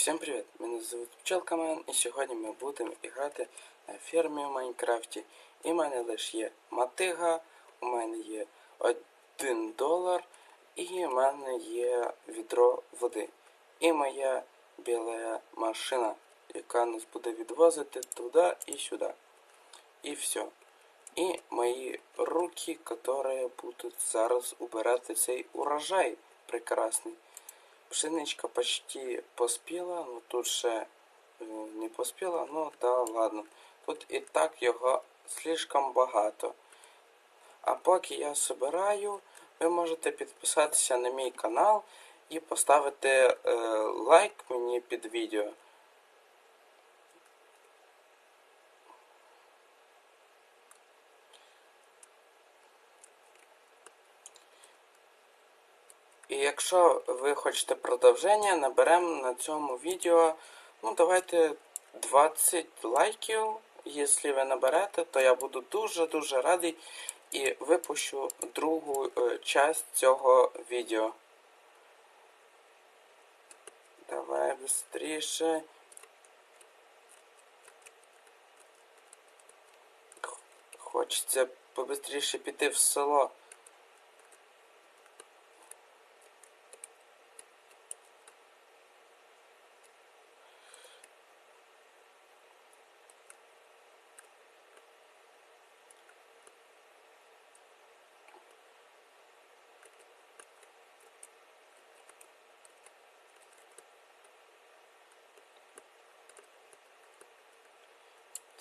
Всім привіт! Мене звуть Пчелкамен і сьогодні ми будемо грати на фермі в Майнкрафті. І в мене лише є мотига, у мене є 1 долар і в мене є відро води. І моя біла машина, яка нас буде відвозити туди і сюди. І все. І мої руки, які будуть зараз убирати цей урожай прекрасний. Пшеничка почти поспіла, ну тут ще е, не поспіла, ну та ладно. Тут і так його слишком багато. А поки я збираю, ви можете підписатися на мій канал і поставити е, лайк мені під відео. І якщо ви хочете продовження, наберемо на цьому відео, ну давайте 20 лайків. Якщо ви наберете, то я буду дуже-дуже радий і випущу другу е, часть цього відео. Давай швидше. Хочеться побистріше піти в село.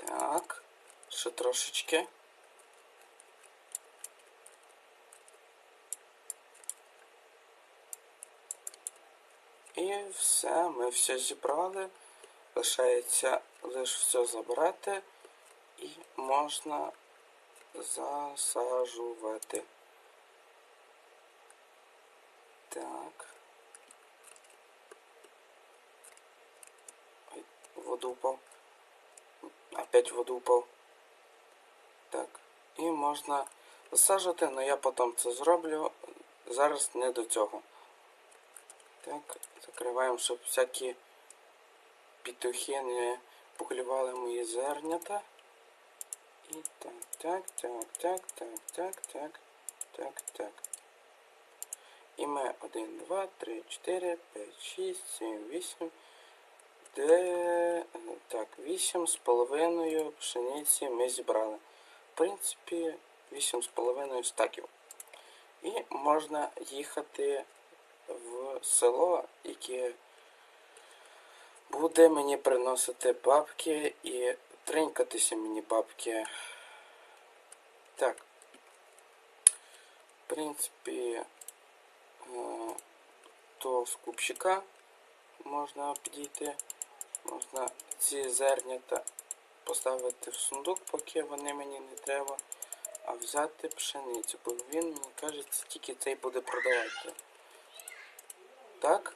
Так, ще трошечки. І все, ми все зібрали. Лишається лише все забрати і можна засаджувати. Так. Воду упав. Опять воду упав. Так. І можна засаджувати, але я потім це зроблю. Зараз не до цього. Так, закриваємо, щоб всякі петухи не поклювали мої зернята. І так, так, так, так, так, так, так, так, так. І ми 1, 2, 3, 4, 5, 6, 7, 8. Де так, 8 з половиною пшениці ми зібрали. В принципі, 8 з половиною стаків. І можна їхати в село, яке буде мені приносити бабки і тринькатися мені бабки. Так. В принципі, е, до скупщика можна підійти. Можна ці зернята поставити в сундук, поки вони мені не треба, а взяти пшеницю, бо він, мені кажеться, тільки цей буде продавати. Так.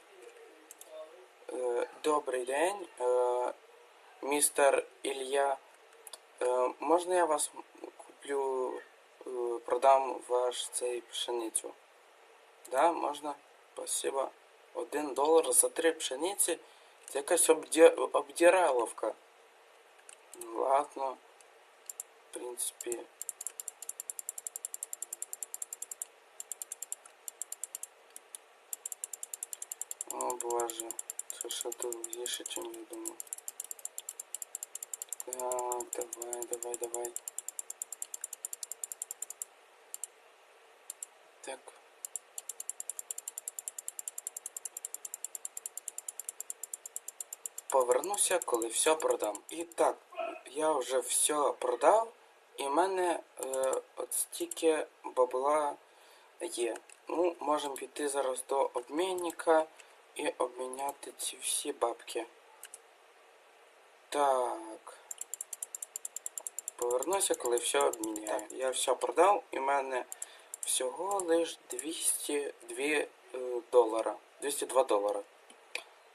Е, Добрий день, е, містер Ілля. Е, можна я вас куплю, е, продам ваш цей пшеницю? Да, можна? Спасибо. Один долар за три пшениці. Це якась обді... обдіраловка. Ну, ладно. В принципі. О боже. Це ще довгіше, чим я думав. Так, давай, давай, давай. Так. Повернуся, коли все продам. І так, я вже все продав, і в мене е, от стільки бабла є. Ну, можемо піти зараз до обмінника і обміняти ці всі бабки. Так. Повернуся, коли все обміняю. Так, я все продав, і в мене всього лиш 202 е, долара. 202 долара.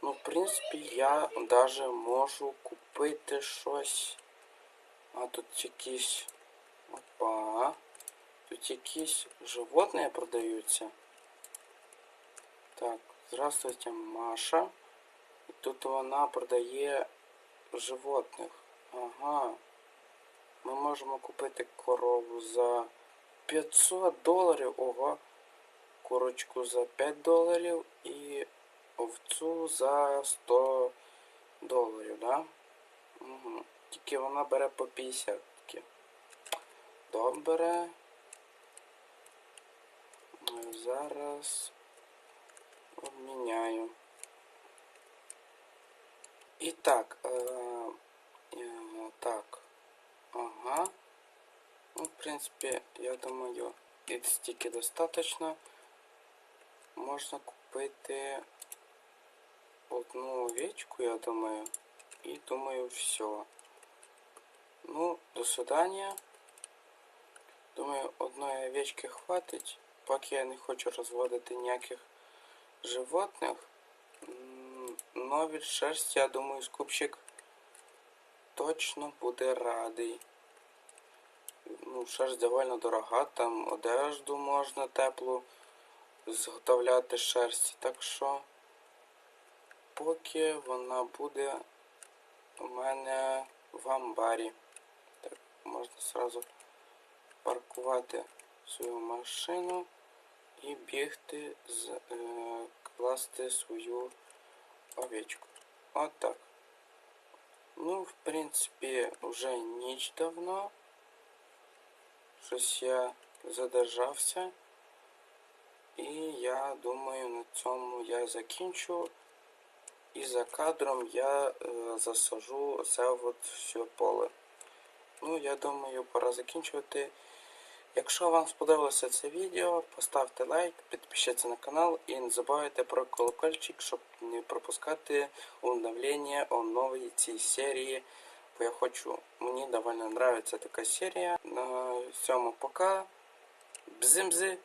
Ну, в принципі, я даже можу купити щось. А тут якісь... Опа. Тут якісь животні продаються. Так, здравствуйте, Маша. І тут вона продає животних. Ага. Ми можемо купити корову за 500 доларів. Ого. Курочку за 5 доларів і овцу за 100 доларів, да? Угу. Тільки вона бере по 50. Тільки. Добре. Зараз обміняю. І так, е, е, так. Ага. Ну, в принципі, я думаю, і стільки достатньо. Можна купити одну овечку, я думаю. І думаю, все. Ну, до свидания. Думаю, одної овечки хватить, поки я не хочу розводити ніяких животних. М, Но від шерсті, я думаю, скупщик точно буде радий. Ну, шерсть довольно дорога, там одежду можна теплу зготовляти з шерсті. Так що, поки вона буде у мене в амбарі. Так, можна сразу паркувати свою машину і бігти з е, класти свою овечку. От так. Ну, в принципі, вже ніч давно. Щось я задержався. І я думаю, на цьому я закінчу. І за кадром я е, засажу це от все поле. Ну, я думаю, пора закінчувати. Якщо вам сподобалося це відео, поставте лайк, підпишіться на канал і не забувайте про колокольчик, щоб не пропускати обновлення о новій цій серії. Бо я хочу, мені довольно нравится така серія. На цьому пока. Бзимзи!